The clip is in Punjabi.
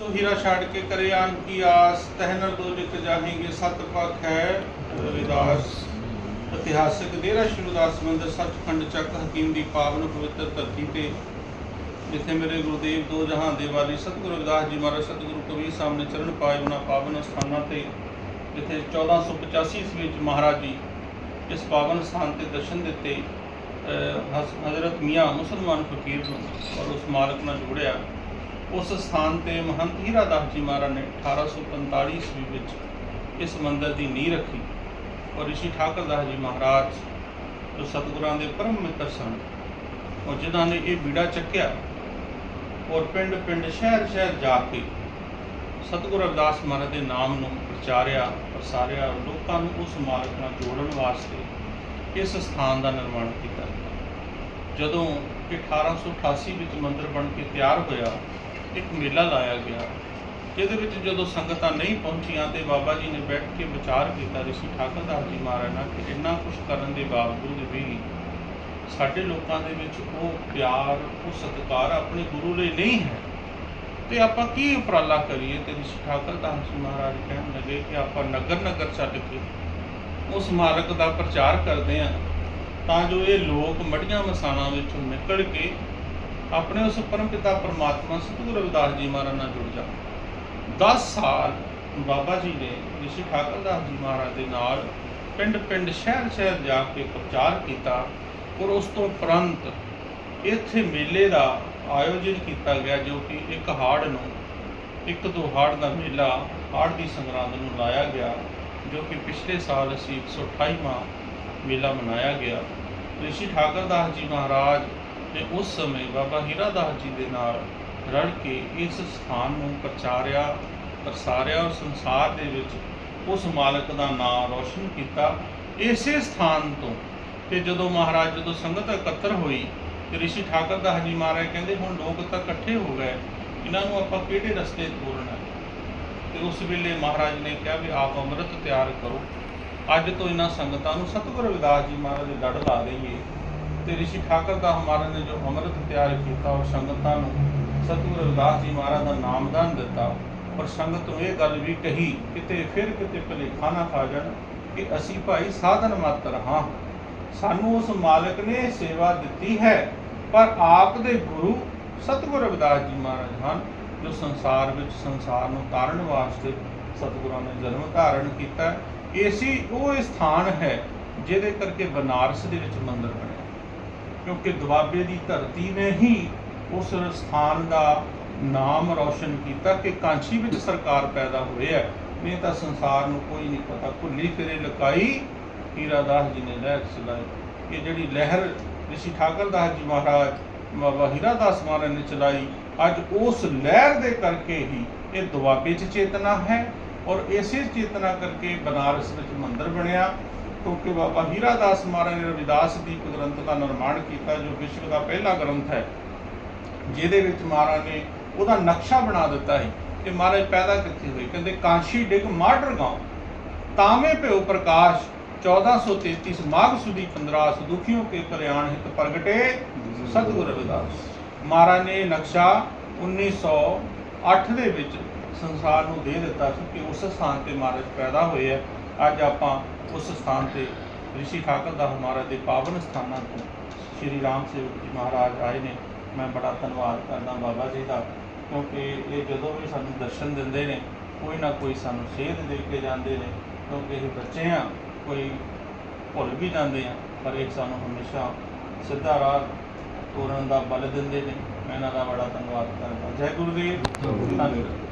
ਸੋ ਹੀਰਾ ਛੱਡ ਕੇ ਕਰੇ ਆਨ ਕੀ ਆਸ ਤਹਿਨਰ ਦੋ ਜਿਤ ਜਾਹੇਂਗੇ ਸਤ ਪਖ ਹੈ ਰਵਿਦਾਸ। ਇਤਿਹਾਸਕ ਡੇਰਾ ਸ਼੍ਰੀ ਗੁਰਦਾਸ ਮੰਦਰ ਸੱਚਖੰਡ ਚੱਕ ਹਕੀਮ ਦੀ ਪਾਵਨ ਪਵਿੱਤਰ ਧਰਤੀ ਤੇ, ਜਿੱਥੇ ਮੇਰੇ ਗੁਰਦੇਵ ਦੋ ਜਹਾਂ ਦੇ ਵਾਲੀ ਸਤਿਗੁਰੂ ਰਵਿਦਾਸ ਜੀ ਮਹਾਰਾਜ ਸਤਿਗੁਰੂ ਕਬੀਰ ਸਾਹਿਬ ਨੇ ਚਰਨ ਪਾਏ ਉਹਨਾਂ ਪਾਵਨ ਸਥਾਨਾਂ ਤੇ, ਜਿੱਥੇ 1485 ਈਸਵੀ ਵਿੱਚ ਮਹਾਰਾਜ ਜੀ ਇਸ ਪਾਵਨ ਸਥਾਨ ਤੇ ਦਰਸ਼ਨ ਦਿੱਤੇ ਹਸ- ਹਜ਼ਰਤ ਮੀਆਂ ਮੁਸਲਮਾਨ ਫਕੀਰ ਨੂੰ ਔਰ ਉਸ ਮਾਲਕ ਨਾਲ ਜੋੜਿਆ। ਉਸ ਸਥਾਨ ਤੇ ਮਹੰਤ ਹੀਰਾ ਦਾਸ ਜੀ ਮਹਾਰਾਜ ਨੇ 1845 ਈਸਵੀ ਵਿੱਚ ਇਸ ਮੰਦਿਰ ਦੀ ਨੀਂਹ ਰੱਖੀ ਔਰ ਰਿਸ਼ੀ ਠਾਕਰ ਦਾਸ ਜੀ ਮਹਾਰਾਜ, ਜੋ ਸਤਿਗੁਰਾਂ ਦੇ ਪਰਮ ਮਿੱਤਰ ਸਨ, ਔਰ ਜਿਨ੍ਹਾਂ ਨੇ ਇਹ ਬੀੜਾ ਚੱਕਿਆ ਔਰ ਪਿੰਡ ਪਿੰਡ ਸ਼ਹਿਰ ਸ਼ਹਿਰ ਜਾ ਕੇ ਸਤਿਗੁਰ ਅਰਦਾਸ ਮਹਾਰਾਜ ਦੇ ਨਾਮ ਨੂੰ ਪ੍ਰਚਾਰਿਆ ਪ੍ਰਸਾਰਿਆ ਲੋਕਾਂ ਨੂੰ ਉਸ ਮਾਲਕ ਨਾਲ ਜੋੜਨ ਵਾਸਤੇ ਇਸ ਸਥਾਨ ਦਾ ਨਿਰਮਾਣ ਕੀਤਾ। ਜਦੋਂ ਇਹ 1888 ਵਿੱਚ ਮੰਦਿਰ ਬਣ ਕੇ ਤਿਆਰ ਹੋਇਆ ਇੱਕ ਮੇਲਾ ਲਾਇਆ ਗਿਆ, ਜਿਹਦੇ ਵਿੱਚ ਜਦੋਂ ਸੰਗਤਾਂ ਨਹੀਂ ਪਹੁੰਚੀਆਂ ਤੇ ਬਾਬਾ ਜੀ ਨੇ ਬੈਠ ਕੇ ਵਿਚਾਰ ਕੀਤਾ ਰਿਸ਼ੀ ਠਾਕਰ ਦਾਸ ਜੀ ਮਹਾਰਾਜ ਨਾਲ ਕਿ ਇੰਨਾ ਕੁਝ ਕਰਨ ਦੇ ਬਾਵਜੂਦ ਵੀ ਸਾਡੇ ਲੋਕਾਂ ਦੇ ਵਿੱਚ ਉਹ ਪਿਆਰ, ਉਹ ਸਤਿਕਾਰ ਆਪਣੇ ਗੁਰੂ ਲਈ ਨਹੀਂ ਹੈ। ਤੇ ਆਪਾਂ ਕੀ ਉਪਰਾਲਾ ਕਰੀਏ? ਤੇ ਰਿਸ਼ੀ ਠਾਕਰ ਦਾਸ ਜੀ ਮਹਾਰਾਜ ਕਹਿਣ ਲੱਗੇ ਕਿ ਆਪਾਂ ਨਗਰ ਨਗਰ ਛੱਡ ਕੇ ਉਸ ਮਾਰਗ ਦਾ ਪ੍ਰਚਾਰ ਕਰਦੇ ਹਾਂ, ਤਾਂ ਜੋ ਇਹ ਲੋਕ ਮੜੀਆਂ ਮਸਾਣਾ ਵਿੱਚੋਂ ਨਿਕਲ ਕੇ ਆਪਣੇ ਉਸ ਪਰਮ ਪਿਤਾ ਪਰਮਾਤਮਾ ਸਤਿਗੁਰੂ ਰਵਿਦਾਸ ਜੀ ਮਹਾਰਾਜ ਨਾਲ ਜੁੜ ਜਾਣ 10 ਸਾਲ ਬਾਬਾ ਜੀ ਨੇ ਰਿਸ਼ੀ ਠਾਕਰ ਦਾਸ ਜੀ ਮਹਾਰਾਜ ਦੇ ਨਾਲ ਪਿੰਡ ਪਿੰਡ ਸ਼ਹਿਰ ਸ਼ਹਿਰ ਜਾ ਕੇ ਪ੍ਰਚਾਰ ਕੀਤਾ ਔਰ ਉਸ ਤੋਂ ਉਪਰੰਤ ਇੱਥੇ ਮੇਲੇ ਦਾ ਆਯੋਜਨ ਕੀਤਾ ਗਿਆ ਜੋ ਕਿ ਇੱਕ ਹਾੜ ਨੂੰ, ਇੱਕ ਦੋ ਹਾੜ ਦਾ ਮੇਲਾ, ਹਾੜ ਦੀ ਸੰਗਰਾਂਦ ਨੂੰ ਲਾਇਆ ਗਿਆ ਜੋ ਕਿ ਪਿਛਲੇ ਸਾਲ ਅਸੀਂ 128ਵਾਂ ਮੇਲਾ ਮਨਾਇਆ ਗਿਆ। ਰਿਸ਼ੀ ਠਾਕਰ ਦਾਸ ਜੀ ਮਹਾਰਾਜ ਨੇ ਉਸ ਸਮੇਂ ਬਾਬਾ ਹੀਰਾ ਦਾਸ ਜੀ ਦੇ ਨਾਲ ਰਲ ਕੇ ਇਸ ਸਥਾਨ ਨੂੰ ਪ੍ਰਚਾਰਿਆ, ਪ੍ਰਸਾਰਿਆ ਔਰ ਸੰਸਾਰ ਦੇ ਵਿੱਚ ਉਸ ਮਾਲਕ ਦਾ ਨਾਮ ਰੋਸ਼ਨ ਕੀਤਾ। ਇਸੇ ਸਥਾਨ ਤੋਂ ਤੇ ਜਦੋਂ ਮਹਾਰਾਜ ਜਦੋਂ ਸੰਗਤ ਇਕੱਤਰ ਹੋਈ ਤੇ ਰਿਸ਼ੀ ਠਾਕਰ ਦਾਸ ਜੀ ਮਹਾਰਾਜ ਕਹਿੰਦੇ, ਹੁਣ ਲੋਕ ਤਾਂ ਇਕੱਠੇ ਹੋ ਗਏ, ਇਹਨਾਂ ਨੂੰ ਆਪਾਂ ਕਿਹੜੇ ਰਸਤੇ ਤੋਰਨਾ? ਹੈ ਤੇ ਉਸ ਵੇਲੇ ਮਹਾਰਾਜ ਨੇ ਕਿਹਾ ਵੀ ਆਪ ਅੰਮ੍ਰਿਤ ਤਿਆਰ ਕਰੋ। ਅੱਜ ਤੋਂ ਇਹਨਾਂ ਸੰਗਤਾਂ ਨੂੰ ਸਤਿਗੁਰੂ ਰਵਿਦਾਸ ਜੀ ਮਹਾਰਾਜ ਦੇ ਲੜ ਲਾ ਦਈਏ। ਤੇ ਰਿਸ਼ੀ ਠਾਕਰ ਦਾ ਮਹਾਰਾਜ ਨੇ ਜੋ ਅੰਮ੍ਰਿਤ ਤਿਆਰ ਕੀਤਾ ਉਹ ਸੰਗਤਾਂ ਨੂੰ ਸਤਿਗੁਰੂ ਰਵਿਦਾਸ ਜੀ ਮਹਾਰਾਜ ਦਾ ਨਾਮਦਾਨ ਦਿੱਤਾ ਪਰ ਸੰਗਤ ਨੂੰ ਇਹ ਗੱਲ ਵੀ ਕਹੀ ਕਿਤੇ ਫਿਰ ਕਿਤੇ ਭੁਲੇਖਾ ਨਾ ਖਾ ਜਾਣ ਕਿ ਅਸੀਂ ਭਾਈ ਸਾਧਨ ਮਾਤਰ ਹਾਂ। ਸਾਨੂੰ ਉਸ ਮਾਲਕ ਨੇ ਸੇਵਾ ਦਿੱਤੀ ਹੈ, ਪਰ ਆਪ ਦੇ ਗੁਰੂ ਸਤਿਗੁਰੂ ਰਵਿਦਾਸ ਜੀ ਮਹਾਰਾਜ ਹਨ, ਜੋ ਸੰਸਾਰ ਵਿੱਚ ਸੰਸਾਰ ਨੂੰ ਤਾਰਨ ਵਾਸਤੇ ਸਤਿਗੁਰਾਂ ਨੇ ਜਨਮ ਧਾਰਨ ਕੀਤਾ। ਏਸੀ ਉਹ ਸਥਾਨ ਹੈ ਜਿਹਦੇ ਕਰਕੇ ਬਨਾਰਸ ਦੇ ਵਿੱਚ ਮੰਦਰ ਬਣਿਆ। ਕਿਉਂਕਿ ਦੁਆਬੇ ਦੀ ਧਰਤੀ ਨੇ ਹੀ ਉਸ ਸਥਾਨ ਦਾ ਨਾਮ ਰੌਸ਼ਨ ਕੀਤਾ ਕਿ ਕਾਂਚੀ ਵਿੱਚ ਸਰਕਾਰ ਪੈਦਾ ਹੋਈ ਹੈ। ਨਹੀਂ ਤਾਂ ਸੰਸਾਰ ਨੂੰ ਕੋਈ ਨਹੀਂ ਪਤਾ। ਭੁੱਲੀ ਫਿਰੇ ਲਕਾਈ ਹੀਰਾ ਦਾਸ ਜੀ ਨੇ ਲਹਿਰ ਚਲਾਈ। ਇਹ ਜਿਹੜੀ ਲਹਿਰ ਰਿਸ਼ੀ ਠਾਕਰ ਦਾਸ ਜੀ ਮਹਾਰਾਜ, ਬਾਬਾ ਹੀਰਾ ਦਾਸ ਮਹਾਰਾਜ ਨੇ ਚਲਾਈ, ਅੱਜ ਉਸ ਲਹਿਰ ਦੇ ਕਰਕੇ ਹੀ ਇਹ ਦੁਆਬੇ 'ਚ ਚੇਤਨਾ ਹੈ ਔਰ ਇਸੇ ਚੇਤਨਾ ਕਰਕੇ ਬਨਾਰਸ ਵਿੱਚ ਮੰਦਿਰ ਬਣਿਆ। ਕਿਉਂਕਿ ਬਾਬਾ ਹੀਰਾ ਦਾਸ ਮਹਾਰਾਜ ਨੇ ਰਵਿਦਾਸ ਦੀਪ ਗ੍ਰੰਥ ਦਾ ਨਿਰਮਾਣ ਕੀਤਾ, ਜੋ ਵਿਸ਼ਵ ਦਾ ਪਹਿਲਾ ਗ੍ਰੰਥ ਹੈ, ਜਿਹਦੇ ਵਿੱਚ ਮਹਾਰਾਜ ਨੇ ਉਹਦਾ ਨਕਸ਼ਾ ਬਣਾ ਦਿੱਤਾ ਹੈ ਕਿ ਮਹਾਰਾਜ ਪੈਦਾ ਕਿੱਥੇ ਹੋਏ। ਕਹਿੰਦੇ, ਕਾਂਸ਼ੀ ਡਿਗ ਮਾਡਰ ਗਾਉਂ, ਤਾਵੇਂ ਭਿਓ ਪ੍ਰਕਾਸ਼ 1433 ਮਾਘ ਸੁਦੀ 15 ਦੁਖੀਆਂ ਕੇ ਪ੍ਰਿਆਣ ਹਿਤ ਪ੍ਰਗਟੇ ਸਤਿਗੁਰ ਰਵਿਦਾਸ। ਮਹਾਰਾਜ ਨੇ ਇਹ ਨਕਸ਼ਾ 1908 ਦੇ ਵਿੱਚ ਸੰਸਾਰ ਨੂੰ ਦੇ ਦਿੱਤਾ ਸੀ ਕਿ ਉਸ ਸਥਾਨ ਤੇ ਮਹਾਰਾਜ ਪੈਦਾ ਹੋਏ ਹੈ ਅੱਜ ਆਪਾਂ ਉਸ ਸਥਾਨ ਤੇ ਰਿਸ਼ੀ ਠਾਕਰ ਦਾ ਮਹਾਰਾਜ ਦੇ ਪਾਵਨ ਸਥਾਨਾਂ ਤੋਂ ਸ਼੍ਰੀ ਰਾਮ ਸੇਵਕ ਜੀ ਮਹਾਰਾਜ ਆਏ ਨੇ। ਮੈਂ ਬੜਾ ਧੰਨਵਾਦ ਕਰਦਾ ਬਾਬਾ ਜੀ ਦਾ, ਕਿਉਂਕਿ ਇਹ ਜਦੋਂ ਵੀ ਸਾਨੂੰ ਦਰਸ਼ਨ ਦਿੰਦੇ ਨੇ, ਕੋਈ ਨਾ ਕੋਈ ਸਾਨੂੰ ਸੇਧ ਦੇ ਕੇ ਜਾਂਦੇ ਨੇ, ਕਿਉਂਕਿ ਇਹ ਬੱਚੇ ਆ, ਕੋਈ ਭੁੱਲ ਵੀ ਜਾਂਦੇ ਆ, ਪਰ ਇਹ ਸਾਨੂੰ ਹਮੇਸ਼ਾ ਸਿੱਧਾ ਰਾਹ ਤੋਰਨ ਦਾ ਬਲ ਦਿੰਦੇ ਨੇ। ਮੈਂ ਇਹਨਾਂ ਦਾ ਬੜਾ ਧੰਨਵਾਦ ਕਰਦਾ। ਜੈ ਗੁਰਦੇਵ। ਧੰਨਵਾਦ।